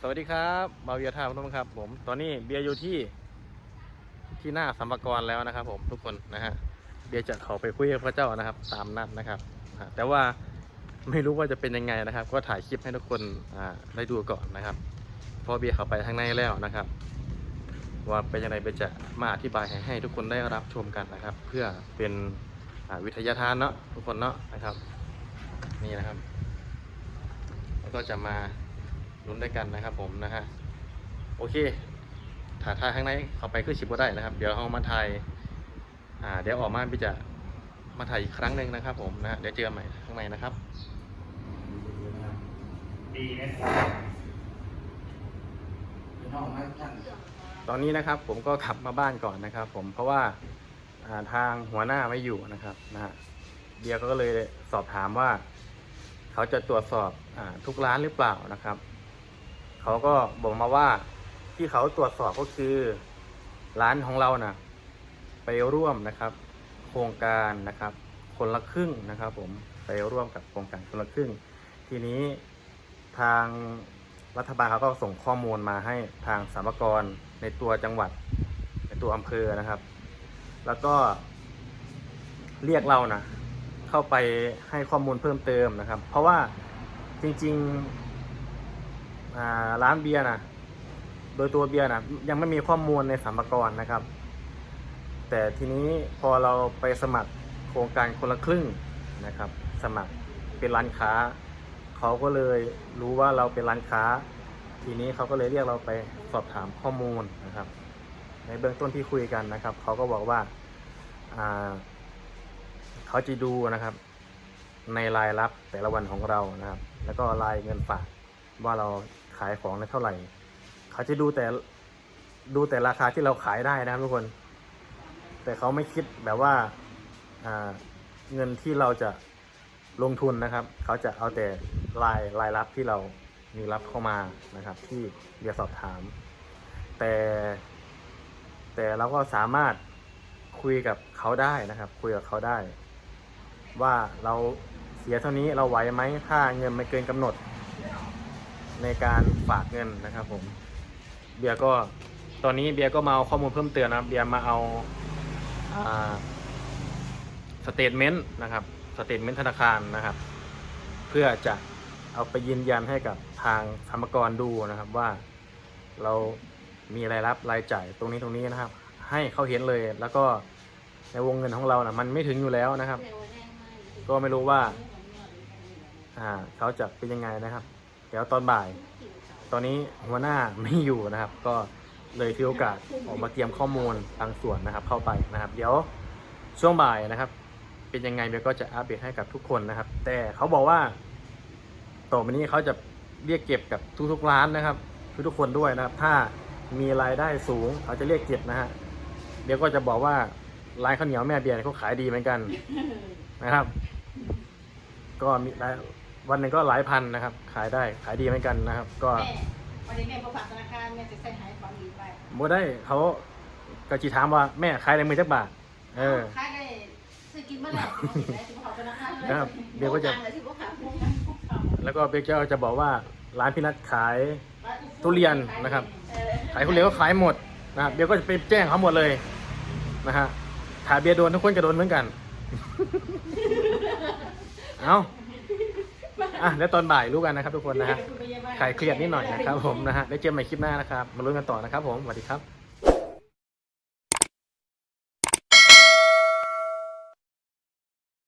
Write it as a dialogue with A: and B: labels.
A: สวัสดีครับบาเวียท่าพนมครับ ผม ตอนนี้เบียร์อยู่ที่ที่หน้าสัมภากระแล้วนะครับ ผมทุกคนนะฮะเบียร์จะเขาไปคุยกับพระเจ้านะครับ ตามนัดนะครับ แต่ว่าไม่รู้ว่าจะเป็นยังไงนะครับ ก็ถ่ายคลิปให้ทุกคนอ่าได้ดูก่อนนะครับพราะเบียร์เขาไปทางในแล้วนะครับ ว่าเป็นยังไงเบียร์จะมาอธิบายให้ให้ทุกคนได้รับชมกันนะครับ เพื่อเป็นวิทยาทานเนาะทุกคนเนาะนะครับ นี่นะครับ แล้วก็จะมา ลุ้นด้วยกันนะครับผมนะฮะโอเคถ่ายทายข้างในเข้าไปคือชิบก็ได้นะครับ เดี๋ยวเรามาถ่ายอ่าเดี๋ยวออกมาพี่จะมาถ่ายอีกครั้งหนึ่งนะครับ ผมนะเดี๋ยวเจอกันใหม่ข้างในนะครับ
B: ดีนะ
C: พี่น้องมาท่าน
A: ตอนนี้นะครับผมก็ขับมาบ้านก่อนนะครับ ผมเพราะว่าทางหัวหน้าไม่อยู่นะครับนะฮะเดียก็เลยสอบถามว่า เขาจะตรวจสอบอทุกร้านหรือเปล่านะครับ เขาก็บอกมาว่าที่เขาตรวจสอบก็คือ ร้านของเรานะ่ะ ไปร่วมนะครับ โครงการนะครับ คนละครึ่งนะครับ ผมไปร่วมกับโครงการคนละครึ่ง ทีนี้ทางรัฐบาลเขาก็ส่งข้อมูลมาให้ทางสามกรในตัวจังหวัด ในตัวอำเภอนะครับ แล้วก็เรียกเรานะเข้าไปให้ข้อมูลเพิ่มเติมนะครับ เพราะว่าจริง ๆ อ่าร้านเบียร์นะโดยตัวเบียร์นะยังไม่มีข้อมูลในสัมภาระนะครับ แต่ทีนี้พอเราไปสมัครโครงการคนละครึ่งนะครับ สมัครเป็นร้านค้า เขาก็เลยรู้ว่าเราเป็นร้านค้า ทีนี้เขาก็เลยเรียกเราไปสอบถามข้อมูลนะครับ ในเบื้องต้นที่คุยกันนะครับ เขาก็บอกว่าอ่าเขาจะดูนะครับ ในรายรับแต่ละวันของเรานะครับ แล้วก็รายเงินฝาก ว่าเราขายของได้เท่าไหร่ เขาจะดูแต่ดูแต่ราคาที่เราขายได้นะครับทุกคน แต่เขาไม่คิดแบบว่าเงินที่เราจะลงทุนนะครับ เขาจะเอาแต่รายรายรับที่เรามีรับเข้ามานะครับ ที่เรียกสอบถาม แต่ แต่เราก็สามารถคุยกับเขาได้นะครับ คุยกับเขาได้ ว่าเราเสียเท่านี้เราไหวไหมถ้าเงินไม่เกินกำหนด ในการฝากเงินนะครับผม เบียร์ก็ตอนนี้เบียร์ก็มาเอาข้อมูลเพิ่มเติมนะครับ เบียร์มาเอาสเตทเมนต์นะครับสเตทเมนต์ธนาคารนะครับ เพื่อจะเอาไปยืนยันให้กับทางธรรมกรดูนะครับว่าเรามีรายรับรายจ่ายตรงนี้ตรงนี้นะครับ ให้เขาเห็นเลยแล้วก็ในวงเงินของเรานะ่ะมันไม่ถึงอยู่แล้วนะครับ ก็ไม่รู้ว่า อ่าเขาจะเป็นยังไงนะครับ ดี๋ยวตอนบ่าย ตอนนี้หัวหน้าไม่อยู่นะครับ ก็เลยถือโอกาสออกมาเตรียมข้อมูลบางส่วนนะครับ เข้าไปนะครับ เดี๋ยวช่วงบ่ายนะครับ เป็นยังไงเบลก็จะอัปเดตให้กับทุกคนนะครับ แต่เขาบอกว่าต่อไปนี้เขาจะเรียกเก็บกับทุกๆร้านนะครับ ทุกๆคนด้วยนะครับ ถ้ามีรายได้สูงเขาจะเรียกเก็บนะฮะเดี๋ยวก็จะบอกว่าร้านข้าวเหนียวแม่เบียร์เขาขายดีเหมือนกันนะครับ ก็มีราย วันหนึ่งก็หลายพันนะครับ ขายได้ขายดีเหมือนกันนะครับ ก็
D: แม่วันนี้แม่ประฝากธนาคารแม่จะใส่หายของดีไป
A: โมได้เขาก็จีถามว่าแม่ขายในมือจักบาทเออ
D: ขายได้ซื้อกินเมื่อไหร่ได้ถึงขอธนาคารเลย
A: ครับเดี๋ยวก็จะ
D: เลยที่พวกขา
A: แล้วก็เบเจ้าจะบอกว่าร้านพี่นัทขาย ทุเรียนนะครับ ขายคนเดียวก็ขายหมดนะครับเบียร์ก็จะไปแจ้งเขาหมดเลยนะฮะถ้าเบียร์โดนทุกคนก็โดนเหมือนกัน เอา อะแล้วตอนบ่ายรู้กันนะครับทุกคนนะฮะคลายเครียดนิดหน่อยนะครับผมนะฮะได้เจอกันใหม่คลิปหน้านะครับ มาลุ้นกันต่อนะครับผมสวัสดีครับ